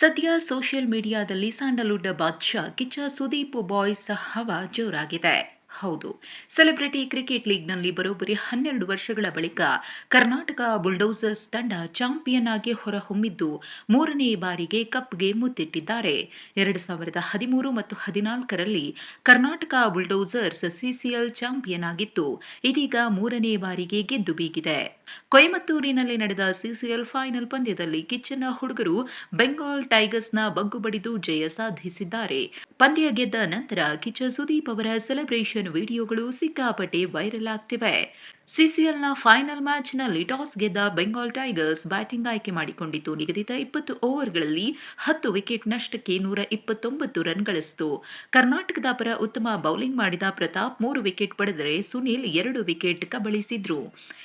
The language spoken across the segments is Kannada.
ಸದ್ಯ ಸೋಷಿಯಲ್ ಮೀಡಿಯಾದಲ್ಲಿ ಸ್ಯಾಂಡಲ್ವುಡ್ ಬಾದ್ಶಾ ಕಿಚ್ಚ ಸುದೀಪ್ ಬಾಯ್ಸ್ ಹವಾ ಜೋರಾಗಿದೆ. ಹೌದು. ಸೆಲೆಬ್ರಿಟಿ ಕ್ರಿಕೆಟ್ ಲೀಗ್ನಲ್ಲಿ ಬರೋಬ್ಬರಿ ಹನ್ನೆರಡು ವರ್ಷಗಳ ಬಳಿಕ ಕರ್ನಾಟಕ ಬುಲ್ಡೋಸರ್ಸ್ ತಂಡ ಚಾಂಪಿಯನ್ ಆಗಿ ಹೊರಹೊಮ್ಮಿದ್ದು ಮೂರನೇ ಬಾರಿಗೆ ಕಪ್ಗೆ ಮುತ್ತಿಟ್ಟಿದ್ದಾರೆ. ಎರಡು ಸಾವಿರದ ಹದಿಮೂರು ಮತ್ತು ಹದಿನಾಲ್ಕರಲ್ಲಿ ಕರ್ನಾಟಕ ಬುಲ್ಡೋಸರ್ಸ್ ಸಿಸಿಎಲ್ ಚಾಂಪಿಯನ್ ಆಗಿತ್ತು ಇದೀಗ ಮೂರನೇ ಬಾರಿಗೆ ಗೆದ್ದು ಬೀಗಿದೆ. ಕೊಯಮತ್ತೂರಿನಲ್ಲಿ ನಡೆದ ಸಿಸಿಎಲ್ ಫೈನಲ್ ಪಂದ್ಯದಲ್ಲಿ ಕಿಚ್ಚನ ಹುಡುಗರು ಬೆಂಗಾಲ್ ಟೈಗರ್ಸ್ನ ಬಗ್ಗು ಬಡಿದು ಜಯ ಸಾಧಿಸಿದ್ದಾರೆ. ಪಂದ್ಯ ಗೆದ್ದ ನಂತರ ಕಿಚ್ಚ ಸುದೀಪ್ ಅವರ ಸೆಲೆಬ್ರೇಷನ್ ವಿಡಿಯೋಗಳು ಸಿಕ್ಕಾಪಟ್ಟೆ ವೈರಲ್ ಆಗ್ತಿವೆ. ಸಿಸಿಎಲ್ನ ಫೈನಲ್ ಮ್ಯಾಚ್ನಲ್ಲಿ ಟಾಸ್ ಗೆದ್ದ ಬೆಂಗಾಲ್ ಟೈಗರ್ಸ್ ಬ್ಯಾಟಿಂಗ್ ಆಯ್ಕೆ ಮಾಡಿಕೊಂಡಿತು. ನಿಗದಿತ ಇಪ್ಪತ್ತು ಓವರ್ಗಳಲ್ಲಿ ಹತ್ತು ವಿಕೆಟ್ ನಷ್ಟಕ್ಕೆ ನೂರ ಇಪ್ಪತ್ತೊಂಬತ್ತು ರನ್ ಗಳಿಸಿತು ಕರ್ನಾಟಕದ ಪರ ಉತ್ತಮ ಬೌಲಿಂಗ್ ಮಾಡಿದ ಪ್ರತಾಪ್ ಮೂರು ವಿಕೆಟ್ ಪಡೆದರೆ ಸುನೀಲ್ ಎರಡು ವಿಕೆಟ್ ಕಬಳಿಸಿದ್ರು.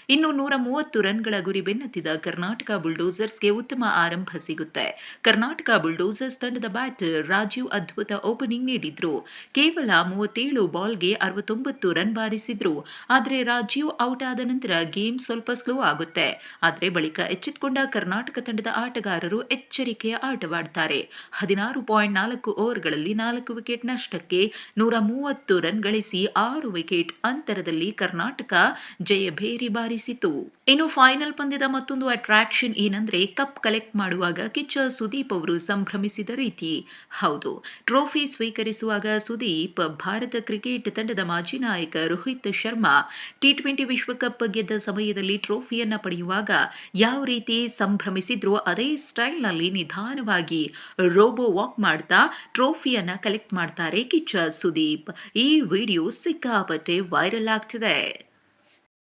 ಇನ್ನು ನೂರ ಮೂವತ್ತು ರನ್ಗಳ ಗುರಿ ಬೆನ್ನತ್ತಿದ ಕರ್ನಾಟಕ ಬುಲ್ಡೋಸರ್ಸ್ಗೆ ಉತ್ತಮ ಆರಂಭ ಸಿಗುತ್ತೆ. ಕರ್ನಾಟಕ ಬುಲ್ಡೋಸರ್ಸ್ ತಂಡದ ಬ್ಯಾಟರ್ ರಾಜೀವ್ ಅದ್ಭುತ ಓಪನಿಂಗ್ ನೀಡಿದ್ರು. ಕೇವಲ ಮೂವತ್ತೇಳು ಬಾಲ್ಗೆ ಅರವತ್ತೊಂಬತ್ತು ರನ್ ಬಾರಿಸಿದ್ರು. ಆದರೆ ರಾಜೀವ್ ಔಟ್ ಆದ ನಂತರ ಗೇಮ್ ಸ್ವಲ್ಪ ಸ್ಲೋ ಆಗುತ್ತೆ. ಆದರೆ ಬಳಿಕ ಎಚ್ಚೆತ್ತುಕೊಂಡ ಕರ್ನಾಟಕ ತಂಡದ ಆಟಗಾರರು ಎಚ್ಚರಿಕೆಯ ಆಟವಾಡ್ತಾರೆ. ಹದಿನಾರು ಪಾಯಿಂಟ್ ನಾಲ್ಕು ಓವರ್ಗಳಲ್ಲಿ ನಾಲ್ಕು ವಿಕೆಟ್ ನಷ್ಟಕ್ಕೆ ನೂರ ಮೂವತ್ತು ರನ್ ಗಳಿಸಿ ಆರು ವಿಕೆಟ್ ಅಂತರದಲ್ಲಿ ಕರ್ನಾಟಕ ಜಯಭೇರಿ ಬಾರಿಸಿತು. ಇನ್ನು ಫೈನಲ್ ಪಂದ್ಯದ ಮತ್ತೊಂದು ಅಟ್ರಾಕ್ಷನ್ ಏನಂದ್ರೆ ಕಪ್ ಕಲೆಕ್ಟ್ ಮಾಡುವಾಗ ಕಿಚ್ಚ ಸುದೀಪ್ ಅವರು ಸಂಭ್ರಮಿಸಿದ ರೀತಿ. ಹೌದು, ಟ್ರೋಫಿ ಸ್ವೀಕರಿಸುವಾಗ ಸುದೀಪ್ ಭಾರತ ಕ್ರಿಕೆಟ್ ತಂಡದ ಮಾಜಿ ನಾಯಕ ರೋಹಿತ್ ಶರ್ಮಾ, ಟಿ ಟ್ವೆಂಟಿ ವಿಶ್ವಕಪ್ ಗೆದ್ದ ಸಮಯದಲ್ಲಿ ಟ್ರೋಫಿಯನ್ನ ಪಡೆಯುವಾಗ ಯಾವ ರೀತಿ ಸಂಭ್ರಮಿಸಿದ್ರೋ ಅದೇ ಸ್ಟೈಲ್ನಲ್ಲಿ ನಿಧಾನವಾಗಿ ರೋಬೋ ವಾಕ್ ಮಾಡ್ತಾ ಟ್ರೋಫಿಯನ್ನ ಕಲೆಕ್ಟ್ ಮಾಡ್ತಾರೆ ಕಿಚ್ಚ ಸುದೀಪ್. ಈ ವಿಡಿಯೋ ಸಿಕ್ಕಾಪಟ್ಟೆ ವೈರಲ್ ಆಗ್ತಿದೆ.